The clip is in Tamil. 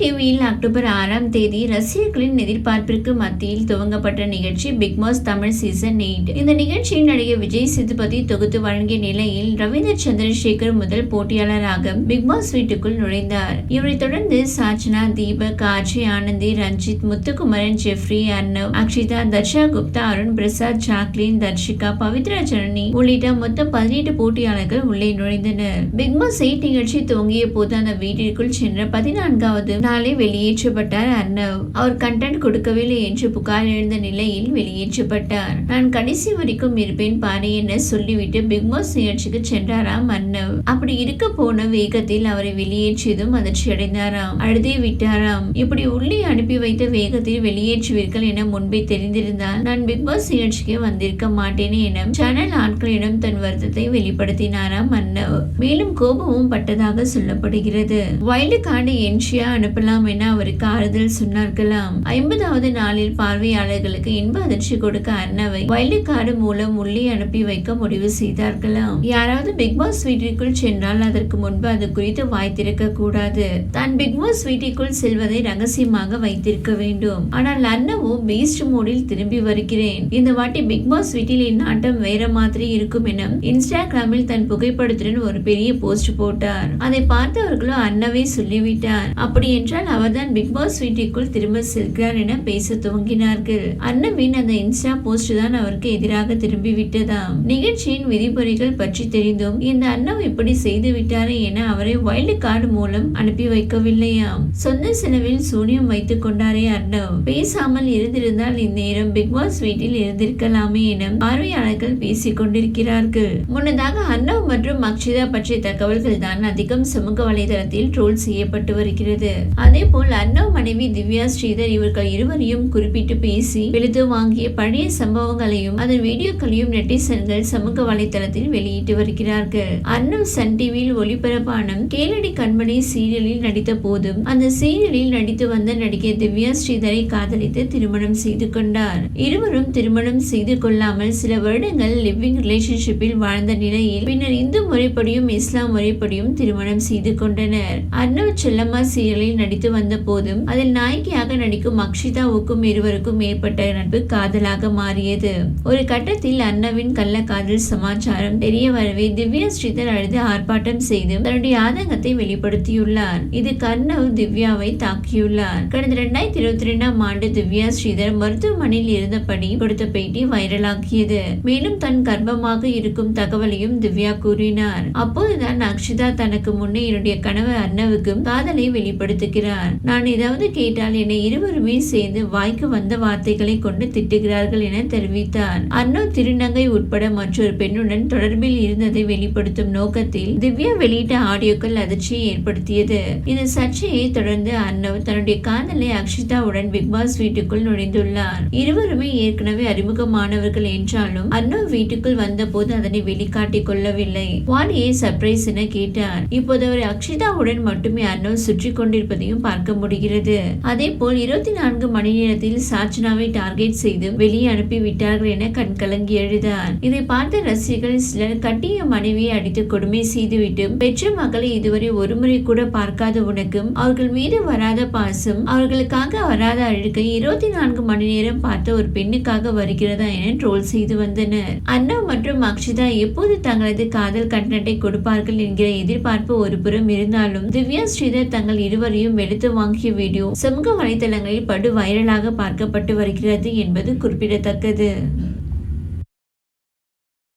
டிவியில் அக்டோபர் ஆறாம் தேதி ரசிகர்களின் எதிர்பார்ப்பிற்கு மத்தியில் துவங்கப்பட்ட நிகழ்ச்சி Bigg Boss Tamil season eight இந்த நிகழ்ச்சியில் நடிகை விஜய் சேதுபதி தொகுத்து வழங்கிய நிலையில் ரவீந்திர சந்திரசேகர் முதல் போட்டியாளராக பிக் பாஸ் வீட்டுக்குள் நுழைந்தார். இவரைத் தொடர்ந்து சாச்சனா தீபக் ஆட்சி ஆனந்தி ரஞ்சித் முத்துக்குமரன் ஜெஃப்ரி அர்ணவ் அக்ஷிதா தர்ஷா குப்தா அருண் பிரசாத் ஜாக்லின் தர்ஷிகா பவித்ரா ஜனனி உள்ளிட்ட மொத்தம் பதினெட்டு போட்டியாளர்கள் உள்ளே நுழைந்தனர். பிக் பாஸ் எயிட் நிகழ்ச்சி துவங்கிய போது அந்த வீட்டிற்குள் சென்ற பதினான்காவது நாளே வெளியேற்றப்பட்டார். அர்ணவ் அவர் கண்டென்ட் கொடுக்கவில்லை என்று புகார் எழுந்த நிலையில் வெளியேற்றப்பட்டார். நான் கடைசி வரைக்கும் இருப்பேன் பாரு என சொல்லிவிட்டு பிக்பாஸ் நிகழ்ச்சிக்கு சென்றாராம் அர்ணவ் அப்படி இருக்க போன வேகத்தில் அவரை வெளியேற்றியதும் அதிர்ச்சி அடைந்தாராம். அழுதே விட்டாராம். இப்படி உள்ளே அனுப்பி வைத்த வேகத்தில் வெளியேற்றுவீர்கள் என முன்பே தெரிந்திருந்தால் நான் பிக்பாஸ் நிகழ்ச்சிக்கு வந்திருக்க மாட்டேனே என சேனல் ஆட்களிடம் தன் வருத்தத்தை வெளிப்படுத்தினாராம் அர்ணவ் மேலும் கோபமும் பட்டதாக சொல்லப்படுகிறது. வைல்டு கார்டு அனுப்ப அனுப்பலாம் என அவருக்கு ஆறுதல் சொன்னார்களாம். ஐம்பதாவது நாளில் பார்வையாளர்களுக்கு இன்ப அதிர்ச்சி கொடுக்க அர்ணவை வைல்டு கார்டு மூலம் உள்ளே அனுப்பி வைக்க முடிவு செய்தார்களாம். யாராவது பிக் பாஸ் வீட்டிற்குள் சென்றால் அதற்கு முன்பு அது குறித்து வாய்த்திருக்க கூடாது. தான் பிக் பாஸ் வீட்டிற்குள் செல்வதை ரகசியமாக வைத்திருக்க வேண்டும். ஆனால் அர்ணவோ பீஸ்ட் மோடில் திரும்பி வருகிறேன். இந்த வாட்டி பிக் பாஸ் வீட்டில் என் நாட்டம் வேற மாதிரி இருக்கும் என இன்ஸ்டாகிராமில் தன் புகைப்படத்துடன் ஒரு பெரிய போஸ்ட் போட்டார். அதை பார்த்தவர்களோ அண்ணவே சொல்லிவிட்டார். அப்படி என் என்றால் அவர்தான் பிக் பாஸ் வீட்டிற்குள் திரும்ப செல்கிறார் என பேச துவங்கினார்கள். அண்ணவின் அந்த இன்ஸ்டா போஸ்ட் தான் அவருக்கு எதிராக திரும்பி விட்டதாம். நிகழ்ச்சியின் விதிமுறைகள் பற்றி தெரிந்தும் இந்த அண்ணம் இப்படி செய்து விட்டாரே என அவரை வைல்டு கார்டு மூலம் அனுப்பி வைக்கவில்லையாம். சொந்த செலவில் சூனியம் வைத்துக் கொண்டாரே அர்ணவ் பேசாமல் இருந்திருந்தால் இந்நேரம் பிக் பாஸ் வீட்டில் இருந்திருக்கலாமே என பார்வையாளர்கள் பேசிக் கொண்டிருக்கிறார்கள். முன்னதாக அர்ணவ் மற்றும் அக்ஷிதா பற்றிய தகவல்கள் தான் அதிகம் சமூக வலைதளத்தில் ட்ரோல் செய்யப்பட்டு வருகிறது. அதே போல் அர்ணவ் மனைவி திவ்யா ஸ்ரீதர் இவர்கள் இருவரையும் குறிப்பிட்டு பேசி எழுத்து வாங்கிய பழைய சம்பவங்களையும் அதன் வீடியோக்களையும் நெட்டிசன்கள் சமூக வலைதளத்தில் வெளியிட்டு வருகிறார்கள். அர்ணவ் சன் டிவியில் ஒளிபரப்பான கேளடி கண்மணி சீரியலில் நடித்த போதும் அந்த சீரியலில் நடித்து வந்த நடிகை திவ்யா ஸ்ரீதரை காதலித்து திருமணம் செய்து கொண்டார். இருவரும் திருமணம் செய்து கொள்ளாமல் சில வருடங்கள் லிவிங் ரிலேஷன்ஷிப்பில் வாழ்ந்த நிலையில் பின்னர் இந்து முறைப்படியும் இஸ்லாம் முறைப்படியும் திருமணம் செய்து கொண்டனர். அர்ணவ் செல்லம்மா சீரியலில் நடித்து வந்த போதும் அதில் நாயகியாக நடிக்கும் அக்ஷிதாவுக்கும் இருவருக்கும் ஏற்பட்ட நட்பு காதலாக மாறியது. ஒரு கட்டத்தில் அண்ணாவின் கள்ள காதல் சமாச்சாரம் தெரிய வரவே திவ்யா ஸ்ரீதர் அழுது ஆர்ப்பாட்டம் செய்து தன்னுடைய ஆதங்கத்தை வெளிப்படுத்தியுள்ளார். இது கர்ணவ் திவ்யாவை தாக்கியுள்ளார். கடந்த இரண்டாயிரத்தி இருபத்தி ரெண்டாம் ஆண்டு திவ்யா ஸ்ரீதர் மருத்துவமனையில் இருந்தபடி கொடுத்த பேட்டி வைரலாகியது. மேலும் தன் கர்ப்பமாக இருக்கும் தகவலையும் திவ்யா கூறினார். அப்போதுதான் அக்ஷிதா தனக்கு முன்னே என்னுடைய கணவர் அர்ணவுக்கும் காதலை வெளிப்படுத்துகிறார் நான் ஏதாவது கேட்டால் என்னை இருவருமே சேர்ந்து வாய்க்கு வந்த வார்த்தைகளை கொண்டு திட்டுகிறார்கள் என தெரிவித்தார். அர்ணவ் திருநங்கை உட்பட மற்றொரு பெண்ணுடன் தொடர்பில் இருந்ததை வெளிப்படுத்தும் நோக்கத்தில் திவ்யா வெளியிட்ட ஆடியோக்கள் அதிர்ச்சியை ஏற்படுத்தியது. இந்த சர்ச்சையை தொடர்ந்து அர்ணவ் தன்னுடைய காதலை அக்ஷிதாவுடன் பிக் பாஸ் வீட்டுக்குள் நுழைந்துள்ளார். இருவருமே ஏற்கனவே அறிமுகமானவர்கள் என்றாலும் அர்ணவ் வீட்டுக்குள் வந்தபோது அதனை வெளிக்காட்டிக் கொள்ளவில்லை. வாலியை சர்ப்ரைஸ் என கேட்டார். இப்போது அவர் அக்ஷிதாவுடன் மட்டுமே அர்ணவ் சுற்றி கொண்டிருப்பதையும் பார்க்க முடிகிறது. அதே போல் இருபத்தி நான்கு மணி நேரத்தில் சாச்சனாவை டார்கெட் செய்து வெளியே அனுப்பி விட்டார்கள் என கண்கலங்கி எழுதார். இதை பார்த்த ரசிகர்கள் சிலர் கட்டிய மனைவியை அடித்து கொடுமை செய்துவிட்டு பெற்ற மகளை இதுவரை ஒருமுறை கூட பார்க்காத உனக்கும் அவர்கள் மீது வராத பாசம் அவர்களுக்காக வராத அழுக்கை இருபத்தி நான்கு மணி நேரம் பார்த்த ஒரு பெண்ணுக்காக வருகிறதா என ட்ரோல் செய்து வந்தனர். அண்ணா மற்றும் அக்ஷிதா எப்போது தங்களது காதல் கண்டென்ட்டை கொடுப்பார்கள் என்கிற எதிர்பார்ப்பு ஒரு புறம் இருந்தாலும் திவ்யா ஸ்ரீதர் தங்கள் இருவரையும் வெளுத்து வாங்கிய வீடியோ சமூக வலைதளங்களில் படு வைரலாக பார்க்கப்பட்டு வருகிறது என்பது குறிப்பிடத்தக்கது.